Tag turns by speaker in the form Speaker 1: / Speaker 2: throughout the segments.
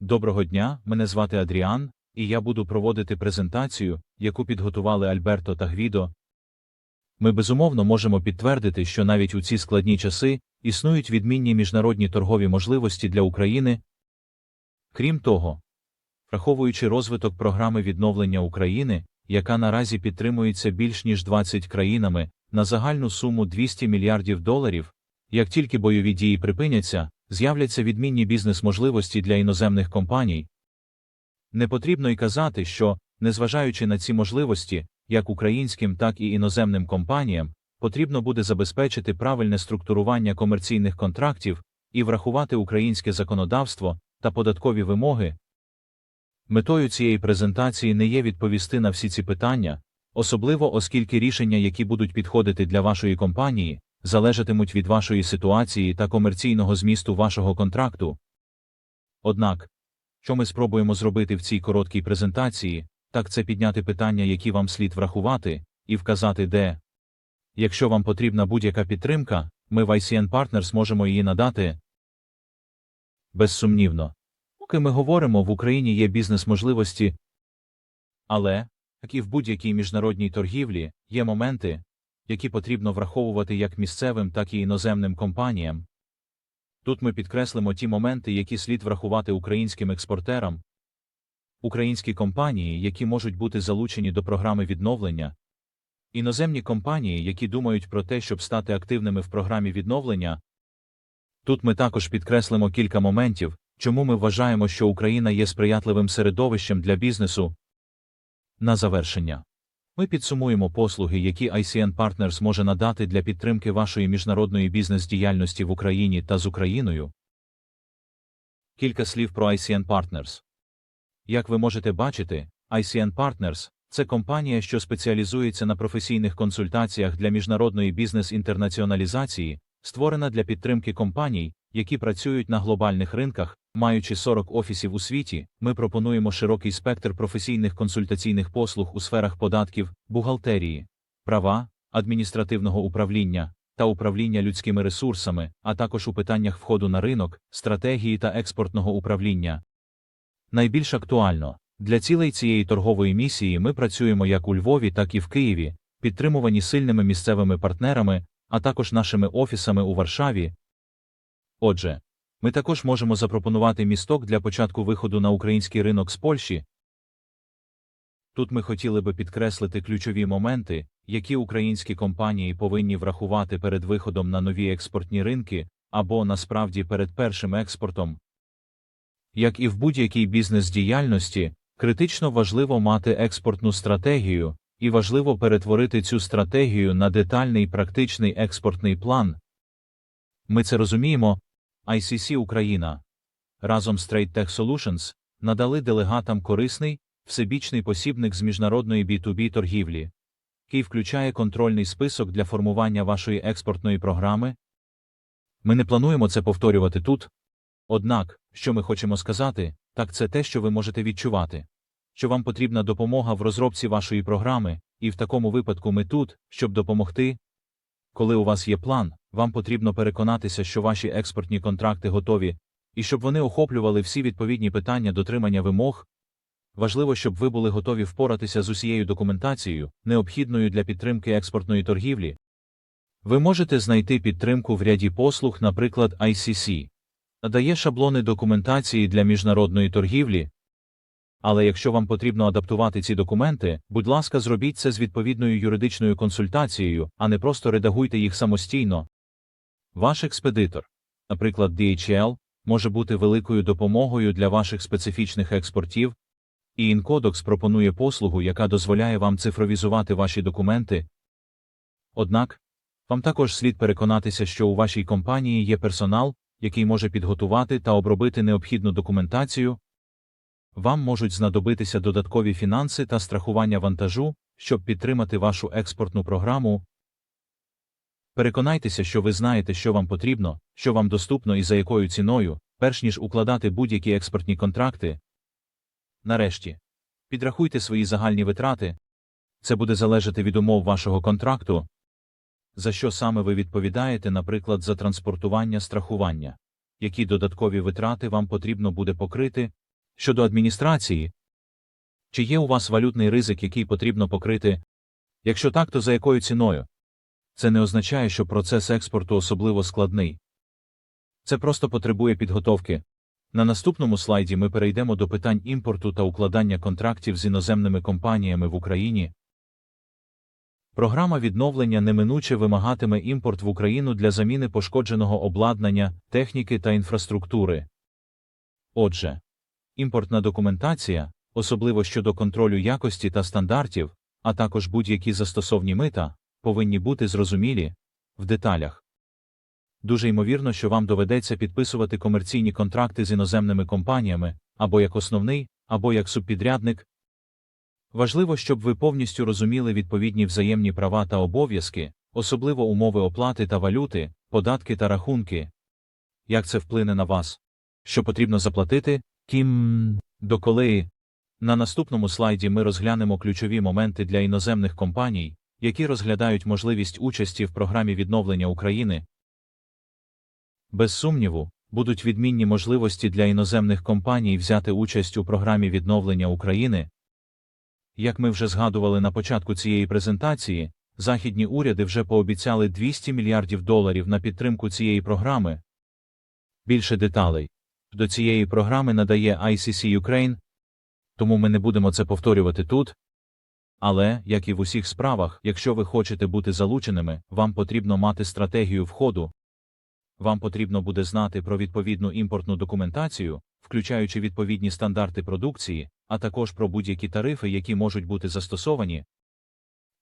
Speaker 1: Доброго дня, мене звати Адріан, і я буду проводити презентацію, яку підготували Альберто та Гвідо. Ми безумовно можемо підтвердити, що навіть у ці складні часи існують відмінні міжнародні торгові можливості для України. Крім того, враховуючи розвиток програми відновлення України, яка наразі підтримується більш ніж 20 країнами на загальну суму 200 мільярдів доларів, як тільки бойові дії припиняться, з'являться відмінні бізнес-можливості для іноземних компаній. Не потрібно й казати, що, незважаючи на ці можливості, як українським, так і іноземним компаніям, потрібно буде забезпечити правильне структурування комерційних контрактів і врахувати українське законодавство та податкові вимоги. Метою цієї презентації не є відповісти на всі ці питання, особливо оскільки рішення, які будуть підходити для вашої компанії, залежатимуть від вашої ситуації та комерційного змісту вашого контракту. Однак, що ми спробуємо зробити в цій короткій презентації, так це підняти питання, які вам слід врахувати, і вказати де. Якщо вам потрібна будь-яка підтримка, ми в ICN Partners можемо її надати. Безсумнівно. Поки ми говоримо, в Україні є бізнес-можливості, але, як і в будь-якій міжнародній торгівлі, є моменти, які потрібно враховувати як місцевим, так і іноземним компаніям. Тут ми підкреслимо ті моменти, які слід врахувати українським експортерам. Українські компанії, які можуть бути залучені до програми відновлення, іноземні компанії, які думають про те, щоб стати активними в програмі відновлення. Тут ми також підкреслимо кілька моментів, чому ми вважаємо, що Україна є сприятливим середовищем для бізнесу. На завершення. Ми підсумуємо послуги, які ICN Partners може надати для підтримки вашої міжнародної бізнес-діяльності в Україні та з Україною. Кілька слів про ICN Partners. Як ви можете бачити, ICN Partners – це компанія, що спеціалізується на професійних консультаціях для міжнародної бізнес-інтернаціоналізації, створена для підтримки компаній, які працюють на глобальних ринках, маючи 40 офісів у світі, ми пропонуємо широкий спектр професійних консультаційних послуг у сферах податків, бухгалтерії, права, адміністративного управління та управління людськими ресурсами, а також у питаннях входу на ринок, стратегії та експортного управління. Найбільш актуально для цілей цієї торгової місії ми працюємо як у Львові, так і в Києві, підтримувані сильними місцевими партнерами, а також нашими офісами у Варшаві. Отже, ми також можемо запропонувати місток для початку виходу на український ринок з Польщі. Тут ми хотіли би підкреслити ключові моменти, які українські компанії повинні врахувати перед виходом на нові експортні ринки або насправді перед першим експортом. Як і в будь-якій бізнес-діяльності, критично важливо мати експортну стратегію, і важливо перетворити цю стратегію на детальний практичний експортний план. Ми це розуміємо. ICC Україна разом з Trade Tech Solutions надали делегатам корисний, всебічний посібник з міжнародної B2B торгівлі, який включає контрольний список для формування вашої експортної програми. Ми не плануємо це повторювати тут. Однак, що ми хочемо сказати, так це те, що ви можете відчувати, що вам потрібна допомога в розробці вашої програми, і в такому випадку ми тут, щоб допомогти. Коли у вас є план, вам потрібно переконатися, що ваші експортні контракти готові, і щоб вони охоплювали всі відповідні питання дотримання вимог. Важливо, щоб ви були готові впоратися з усією документацією, необхідною для підтримки експортної торгівлі. Ви можете знайти підтримку в ряді послуг, наприклад, ICC. Надає шаблони документації для міжнародної торгівлі. Але якщо вам потрібно адаптувати ці документи, будь ласка, зробіть це з відповідною юридичною консультацією, а не просто редагуйте їх самостійно. Ваш експедитор, наприклад, DHL, може бути великою допомогою для ваших специфічних експортів, і Incodox пропонує послугу, яка дозволяє вам цифровізувати ваші документи. Однак, вам також слід переконатися, що у вашій компанії є персонал, який може підготувати та обробити необхідну документацію. Вам можуть знадобитися додаткові фінанси та страхування вантажу, щоб підтримати вашу експортну програму. Переконайтеся, що ви знаєте, що вам потрібно, що вам доступно і за якою ціною, перш ніж укладати будь-які експортні контракти. Нарешті, підрахуйте свої загальні витрати. Це буде залежати від умов вашого контракту. За що саме ви відповідаєте, наприклад, за транспортування страхування, які додаткові витрати вам потрібно буде покрити, Щодо адміністрації, чи є у вас валютний ризик, який потрібно покрити? Якщо так, то за якою ціною? Це не означає, що процес експорту особливо складний. Це просто потребує підготовки. На наступному слайді ми перейдемо до питань імпорту та укладання контрактів з іноземними компаніями в Україні. Програма відновлення неминуче вимагатиме імпорт в Україну для заміни пошкодженого обладнання, техніки та інфраструктури. Отже, імпортна документація, особливо щодо контролю якості та стандартів, а також будь-які застосовні мита, повинні бути зрозумілі в деталях. Дуже ймовірно, що вам доведеться підписувати комерційні контракти з іноземними компаніями або як основний, або як субпідрядник. Важливо, щоб ви повністю розуміли відповідні взаємні права та обов'язки, особливо умови оплати та валюти, податки та рахунки. Як це вплине на вас? Що потрібно заплатити? Ким доколи? На наступному слайді ми розглянемо ключові моменти для іноземних компаній, які розглядають можливість участі в програмі відновлення України. Без сумніву, будуть відмінні можливості для іноземних компаній взяти участь у програмі відновлення України. Як ми вже згадували на початку цієї презентації, західні уряди вже пообіцяли 200 мільярдів доларів на підтримку цієї програми. Більше деталей до цієї програми надає ICC Ukraine, тому ми не будемо це повторювати тут. Але, як і в усіх справах, якщо ви хочете бути залученими, вам потрібно мати стратегію входу. Вам потрібно буде знати про відповідну імпортну документацію, включаючи відповідні стандарти продукції, а також про будь-які тарифи, які можуть бути застосовані.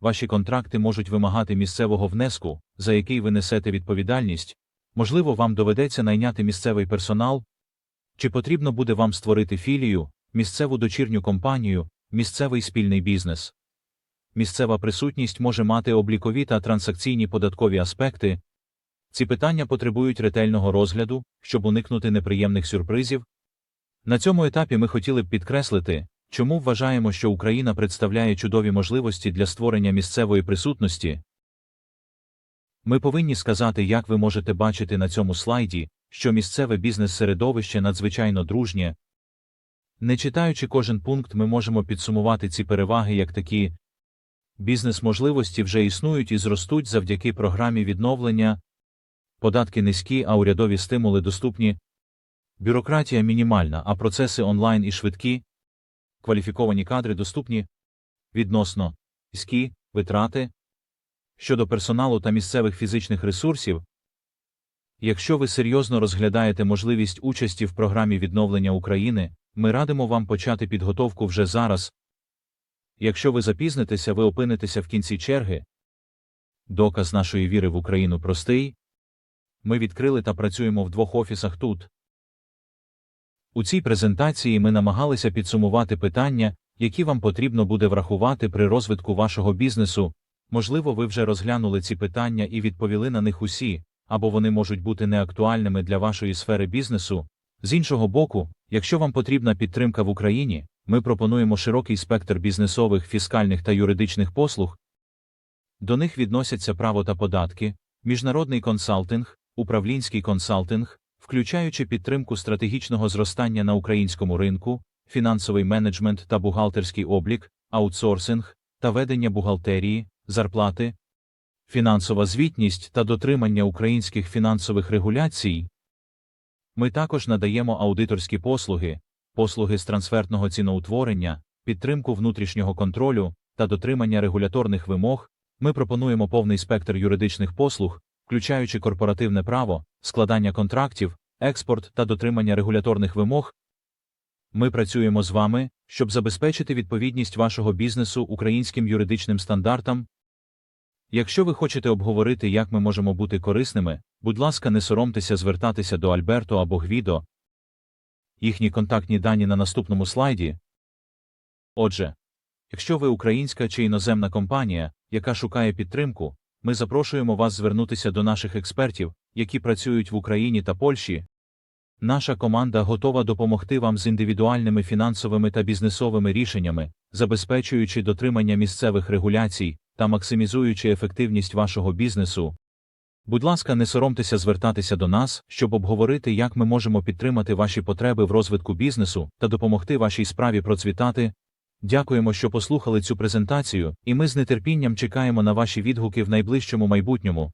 Speaker 1: Ваші контракти можуть вимагати місцевого внеску, за який ви несете відповідальність. Можливо, вам доведеться найняти місцевий персонал, чи потрібно буде вам створити філію, місцеву дочірню компанію, місцевий спільний бізнес. Місцева присутність може мати облікові та транзакційні податкові аспекти. Ці питання потребують ретельного розгляду, щоб уникнути неприємних сюрпризів. На цьому етапі ми хотіли б підкреслити, чому вважаємо, що Україна представляє чудові можливості для створення місцевої присутності. Ми повинні сказати, як ви можете бачити на цьому слайді, що місцеве бізнес-середовище надзвичайно дружнє. Не читаючи кожен пункт, ми можемо підсумувати ці переваги як такі бізнес-можливості вже існують і зростуть завдяки програмі відновлення, податки низькі, а урядові стимули доступні, бюрократія мінімальна, а процеси онлайн і швидкі, кваліфіковані кадри доступні, відносно низькі витрати. Щодо персоналу та місцевих фізичних ресурсів, якщо ви серйозно розглядаєте можливість участі в програмі відновлення України, ми радимо вам почати підготовку вже зараз. Якщо ви запізнитеся, ви опинитеся в кінці черги. Доказ нашої віри в Україну простий. Ми відкрили та працюємо в двох офісах тут. У цій презентації ми намагалися підсумувати питання, які вам потрібно буде врахувати при розвитку вашого бізнесу. Можливо, ви вже розглянули ці питання і відповіли на них усі, або вони можуть бути неактуальними для вашої сфери бізнесу. З іншого боку, якщо вам потрібна підтримка в Україні, ми пропонуємо широкий спектр бізнесових, фіскальних та юридичних послуг. До них відносяться право та податки, міжнародний консалтинг, управлінський консалтинг, включаючи підтримку стратегічного зростання на українському ринку, фінансовий менеджмент та бухгалтерський облік, аутсорсинг та ведення бухгалтерії, зарплати, фінансова звітність та дотримання українських фінансових регуляцій. Ми також надаємо аудиторські послуги, послуги з трансфертного ціноутворення, підтримку внутрішнього контролю та дотримання регуляторних вимог. Ми пропонуємо повний спектр юридичних послуг, включаючи корпоративне право, складання контрактів, експорт та дотримання регуляторних вимог. Ми працюємо з вами, щоб забезпечити відповідність вашого бізнесу українським юридичним стандартам. Якщо ви хочете обговорити, як ми можемо бути корисними, будь ласка, не соромтеся звертатися до Альберто або Гвідо. Їхні контактні дані на наступному слайді. Отже, якщо ви українська чи іноземна компанія, яка шукає підтримку, ми запрошуємо вас звернутися до наших експертів, які працюють в Україні та Польщі. Наша команда готова допомогти вам з індивідуальними фінансовими та бізнесовими рішеннями, забезпечуючи дотримання місцевих регуляцій та максимізуючи ефективність вашого бізнесу. Будь ласка, не соромтеся звертатися до нас, щоб обговорити, як ми можемо підтримати ваші потреби в розвитку бізнесу та допомогти вашій справі процвітати. Дякуємо, що послухали цю презентацію, і ми з нетерпінням чекаємо на ваші відгуки в найближчому майбутньому.